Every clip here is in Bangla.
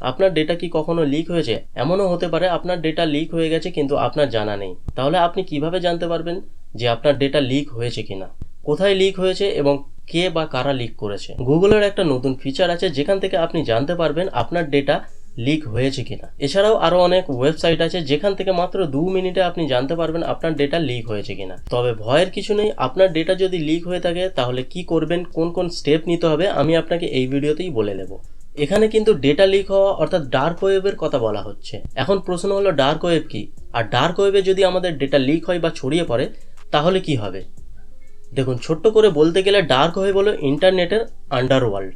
আপনার ডেটা কি কখনো লিক হয়েছে? এমনও হতে পারে আপনার ডেটা লিক হয়ে গেছে কিন্তু আপনার জানা নেই। তাহলে আপনি কীভাবে জানতে পারবেন যে আপনার ডেটা লিক হয়েছে কিনা? কোথায় লিক হয়েছে এবং কে বা কারা লিক করেছে? গুগলের একটা নতুন ফিচার আছে যেখান থেকে আপনি জানতে পারবেন আপনার ডেটা লিক হয়েছে কিনা। এছাড়াও আরও অনেক ওয়েবসাইট আছে যেখান থেকে মাত্র দু মিনিটে আপনি জানতে পারবেন আপনার ডেটা লিক হয়েছে কিনা। তবে ভয়ের কিছু নেই, আপনার ডেটা যদি লিক হয়ে থাকে তাহলে কি করবেন? কোন কোন স্টেপ নিতে হবে? আমি আপনাকে এই ভিডিওতেই বলে দেবো। এখানে কিন্তু ডেটা লিক হওয়া, অর্থাৎ ডার্ক ওয়েবের কথা বলা হচ্ছে। এখন প্রশ্ন হলো ডার্ক ওয়েব কি? আর ডার্ক ওয়েবে যদি আমাদের ডেটা লিক হয় বা ছড়িয়ে পড়ে, তাহলে কি হবে? দেখুন, ছোট্ট করে বলতে গেলে ডার্ক ওয়েব হলো ইন্টারনেটের আন্ডারওয়ার্ল্ড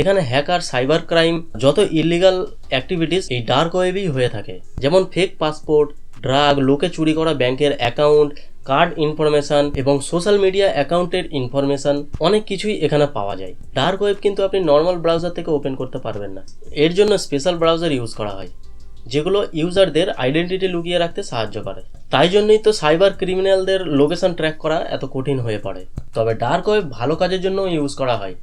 এখানে হ্যাকার সাইবার ক্রাইম যত ইলিগাল অ্যাক্টিভিটিস এই ডার্ক ওয়েবেই হয়ে থাকে। যেমন ফেক পাসপোর্ট ড্রাগ লোকে চুরি করা ব্যাংকের অ্যাকাউন্ট কার্ড ইনফরমেশন এবং সোশ্যাল মিডিয়া অ্যাকাউন্টের ইনফরমেশন অনেক কিছুই এখানে পাওয়া যায়। ডার্ক ওয়েব কিন্তু আপনি নর্মাল ব্রাউজার থেকে ওপেন করতে পারবেন না। এর জন্য স্পেশাল ব্রাউজার ইউজ করা হয়, যেগুলো ইউজারদের আইডেন্টিটি লুকিয়ে রাখতে সাহায্য করে। তাই জন্যই তো সাইবার ক্রিমিনালদের লোকেশন ট্র্যাক করা এত কঠিন হয়ে পড়ে। তবে ডার্ক ওয়েব ভালো কাজের জন্য ইউজ করা হয়,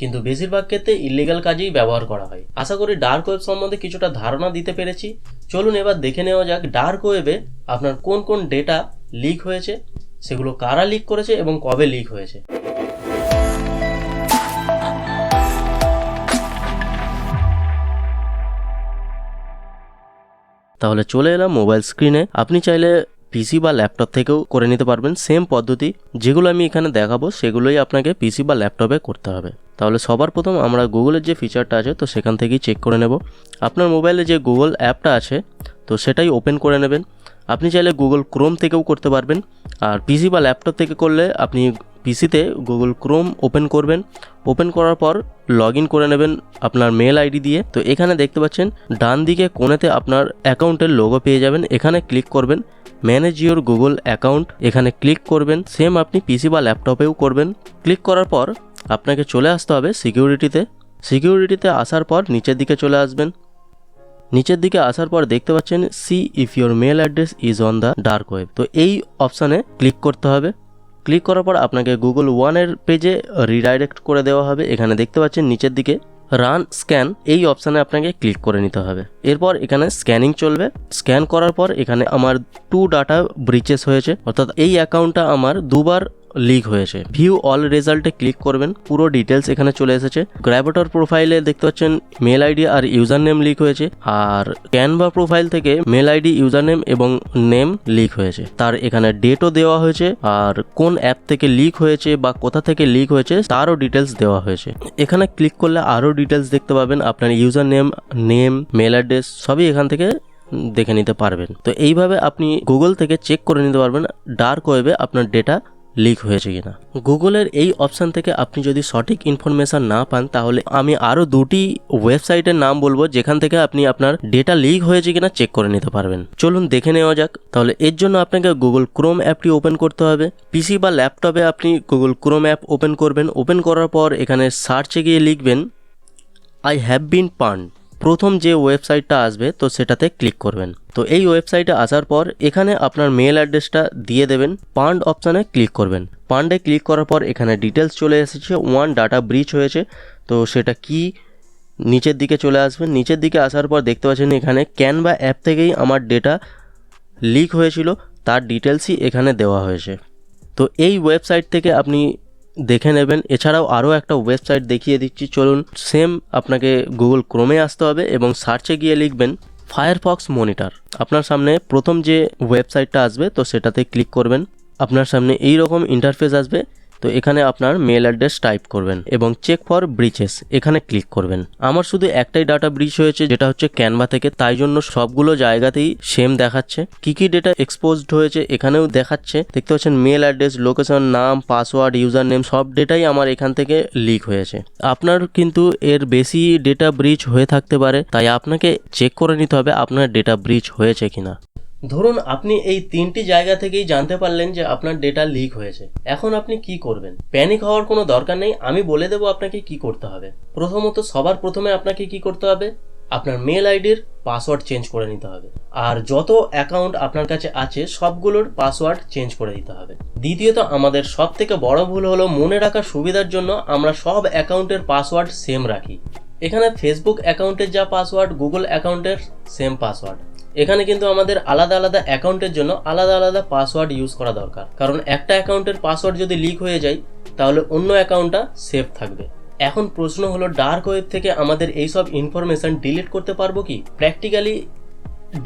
কিন্তু বেশিরভাগ ক্ষেত্রে ইলিগাল কাজেই ব্যবহার করা হয়। আশা করি ডার্ক ওয়েব সম্বন্ধে কিছুটা ধারণা দিতে পেরেছি। চলুন এবার দেখে নেওয়া যাক ডার্ক ওয়েবে আপনার কোন কোন ডেটা লিক হয়েছে, সেগুলো কারা লিক করেছে এবং কবে লিক হয়েছে? তাহলে চলে এলাম মোবাইল স্ক্রিনে আপনি চাইলে পিসি বা ল্যাপটপ থেকেও করে নিতে পারবেন। সেম পদ্ধতি, যেগুলো আমি এখানে দেখাবো, সেগুলোই আপনাকে পিসি বা ল্যাপটপে করতে হবে। তাহলে সবার প্রথম আমরা গুগলের যে ফিচারটা আছে, তো সেখান থেকেই চেক করে নেব। আপনার মোবাইলে যে গুগল অ্যাপটা আছে, তো সেটাই ওপেন করে নেবেন। আপনি চাইলে গুগল ক্রোম থেকেও করতে পারবেন। আর পিসি বা ল্যাপটপ থেকে করলে আপনি পিসিতে গুগল ক্রোম ওপেন করবেন। ওপেন করার পর লগ ইন করে নেবেন আপনার মেল আইডি দিয়ে। তো এখানে দেখতে পাচ্ছেন, ডান দিকে কোণেতে আপনার অ্যাকাউন্টের লোগো পেয়ে যাবেন। এখানে ক্লিক করবেন ম্যানেজ ইওর গুগল অ্যাকাউন্ট এখানে ক্লিক করবেন সেম আপনি পিসি বা ল্যাপটপেও করবেন। ক্লিক করার পর আপনাকে চলে আসতে হবে সিকিউরিটিতে সিকিউরিটিতে আসার পর নিচের দিকে চলে আসবেন। নিচের দিকে আসার পর দেখতে পাচ্ছেন see if your mail address is on the dark web তো এই অপশানে ক্লিক করতে হবে। ক্লিক করার পর আপনাকে গুগল ওয়ানের পেজে রিডাইরেক্ট করে দেওয়া হবে। এখানে দেখতে পাচ্ছেন নিচের দিকে রান স্ক্যান এই অপশানে আপনাকে ক্লিক করে নিতে হবে। এরপর এখানে স্ক্যানিং চলবে। স্ক্যান করার পর এখানে আমার টু ডাটা ব্রিচেস হয়েছে। অর্থাৎ এই অ্যাকাউন্টটা আমার দুবার লিক হয়েছে। ভিউ অল রেজাল্টে ক্লিক করবেন, পুরো ডিটেলস এখানে চলে এসেছে। গ্র্যাভেটর প্রোফাইলে দেখতে পাচ্ছেন মেল আইডি আর ইউজার নেম লিক হয়েছে। আর ক্যানভা প্রোফাইল থেকে মেল আইডি ইউজার নেম এবং নেম লিক হয়েছে। তার এখানে ডেটও দেওয়া হয়েছে। আর কোন অ্যাপ থেকে লিক হয়েছে বা কোথা থেকে লিক হয়েছে, তারও ডিটেলস দেওয়া হয়েছে। এখানে ক্লিক করলে আরও ডিটেলস দেখতে পাবেন। আপনার user name name mail address সবই এখান থেকে দেখে নিতে পারবেন। তো এইভাবে আপনি গুগল থেকে চেক করে নিতে পারবেন। ডার্ক ওয়েবে আপনার ডেটা লিক হয়েছে কিনা। গুগলের এই অপশান থেকে আপনি যদি সঠিক ইনফরমেশান না পান, তাহলে আমি আরও দুটি ওয়েবসাইটের নাম বলব, যেখান থেকে আপনি আপনার ডেটা লিক হয়েছে কিনা চেক করে নিতে পারবেন। চলুন দেখে নেওয়া যাক। তাহলে এর জন্য আপনাকে গুগল ক্রোম অ্যাপটি ওপেন করতে হবে। পিসি বা ল্যাপটপে আপনি গুগল ক্রোম অ্যাপ ওপেন করবেন। ওপেন করার পর এখানে সার্চে গিয়ে লিখবেন আই হ্যাভ বিন পান্ড প্রথম যে ওয়েবসাইটটা আসবে, তো সেটাতে ক্লিক করবেন। তো এই ওয়েবসাইটে আসার পর এখানে আপনার মেল অ্যাড্রেসটা দিয়ে দেবেন, পান্ড অপশানে ক্লিক করবেন। পান্ডে ক্লিক করার পর এখানে ডিটেলস চলে এসেছে, ওয়ান ডাটা ব্রিচ হয়েছে, তো সেটা কি নিচের দিকে চলে আসবেন নিচের দিকে আসার পর দেখতে পাচ্ছেন এখানে ক্যানভা অ্যাপ থেকেই আমার ডেটা লিক হয়েছিল, তার ডিটেলসই এখানে দেওয়া হয়েছে। তো এই ওয়েবসাইট থেকে আপনি দেখে নেবেন। এছাড়াও আরও একটা ওয়েবসাইট দেখিয়ে দিচ্ছি। চলুন সেম আপনাকে গুগল ক্রোমে আসতে হবে এবং সার্চে গিয়ে লিখবেন ফায়ারফক্স মনিটর আপনার সামনে প্রথম যে ওয়েবসাইটটা আসবে, তো সেটাতে ক্লিক করবেন। আপনার সামনে এই রকম ইন্টারফেস আসবে। তো এখানে আপনার মেল অ্যাড্রেস টাইপ করবেন এবং চেক ফর ব্রিচেস এখানে ক্লিক করবেন। আমার শুধু একটাই ডাটা ব্রিচ হয়েছে, যেটা হচ্ছে ক্যানভা থেকে। তাই জন্য সবগুলো জায়গাতেই সেম দেখাচ্ছে। কি কি ডেটা এক্সপোজড হয়েছে এখানেও দেখাচ্ছে। দেখতে পাচ্ছেন মেল অ্যাড্রেস লোকেশন নাম পাসওয়ার্ড ইউজার নেম সব ডেটাই আমার এখান থেকে লিক হয়েছে। আপনার কিন্তু এর বেশি ডেটা ব্রিচ হয়ে থাকতে পারে, তাই আপনাকে চেক করে নিতে হবে আপনার ডেটা ব্রিচ হয়েছে কিনা। ধরুন আপনি এই তিনটি জায়গা থেকেই জানতে পারলেন যে আপনার ডেটা লিক হয়েছে। এখন আপনি কি করবেন? প্যানিক হওয়ার কোনো দরকার নেই, আমি বলে দেবো আপনাকে কি করতে হবে। প্রথমত সবার প্রথমে আপনাকে কি করতে হবে? আপনার মেল আইডির পাসওয়ার্ড চেঞ্জ করে নিতে হবে। আর যত অ্যাকাউন্ট আপনার কাছে আছে, সবগুলোর পাসওয়ার্ড চেঞ্জ করে দিতে হবে। দ্বিতীয়ত, আমাদের সব থেকে বড় ভুল হলো মনে রাখার সুবিধার জন্য আমরা সব অ্যাকাউন্টের পাসওয়ার্ড সেম রাখি। এখানে ফেসবুক অ্যাকাউন্টের যা পাসওয়ার্ড গুগল অ্যাকাউন্টের সেম পাসওয়ার্ড এখানে কিন্তু আমাদের আলাদা আলাদা অ্যাকাউন্টের জন্য আলাদা আলাদা পাসওয়ার্ড ইউজ করা দরকার। কারণ একটা অ্যাকাউন্টের পাসওয়ার্ড যদি লিক হয়ে যায়, তাহলে অন্য অ্যাকাউন্টটা সেফ থাকবে। এখন প্রশ্ন হলো, ডার্ক ওয়েব থেকে আমাদের এইসব ইনফরমেশন ডিলিট করতে পারব কি? প্র্যাকটিক্যালি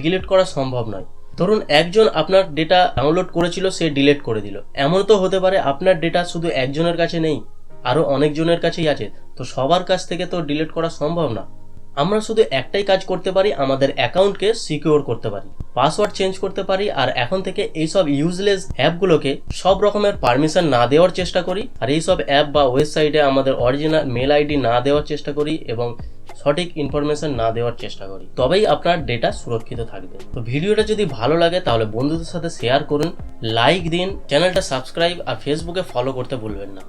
ডিলিট করা সম্ভব নয়। ধরুন, একজন আপনার ডেটা ডাউনলোড করেছিল, সে ডিলিট করে দিল। এমন তো হতে পারে আপনার ডেটা শুধু একজনের কাছে নেই, আরও অনেকজনের কাছেই আছে। তো সবার কাছ থেকে তো ডিলিট করা সম্ভব না। আমরা শুধু একটাই কাজ করতে পারি, আমাদের অ্যাকাউন্টকে সিকিউর করতে পারি, পাসওয়ার্ড চেঞ্জ করতে পারি, আর এখন থেকে এইসব ইউজলেস অ্যাপগুলোকে সব রকমের পারমিশন না দেওয়ার চেষ্টা করি, আর এইসব অ্যাপ বা ওয়েবসাইটে আমাদের অরিজিনাল মেল আইডি না দেওয়ার চেষ্টা করি এবং সঠিক ইনফরমেশন না দেওয়ার চেষ্টা করি। তবেই আপনার ডেটা সুরক্ষিত থাকবে। তো ভিডিওটা যদি ভালো লাগে, তাহলে বন্ধুদের সাথে শেয়ার করুন, লাইক দিন, চ্যানেলটা সাবস্ক্রাইব, আর ফেসবুকে ফলো করতে ভুলবেন না।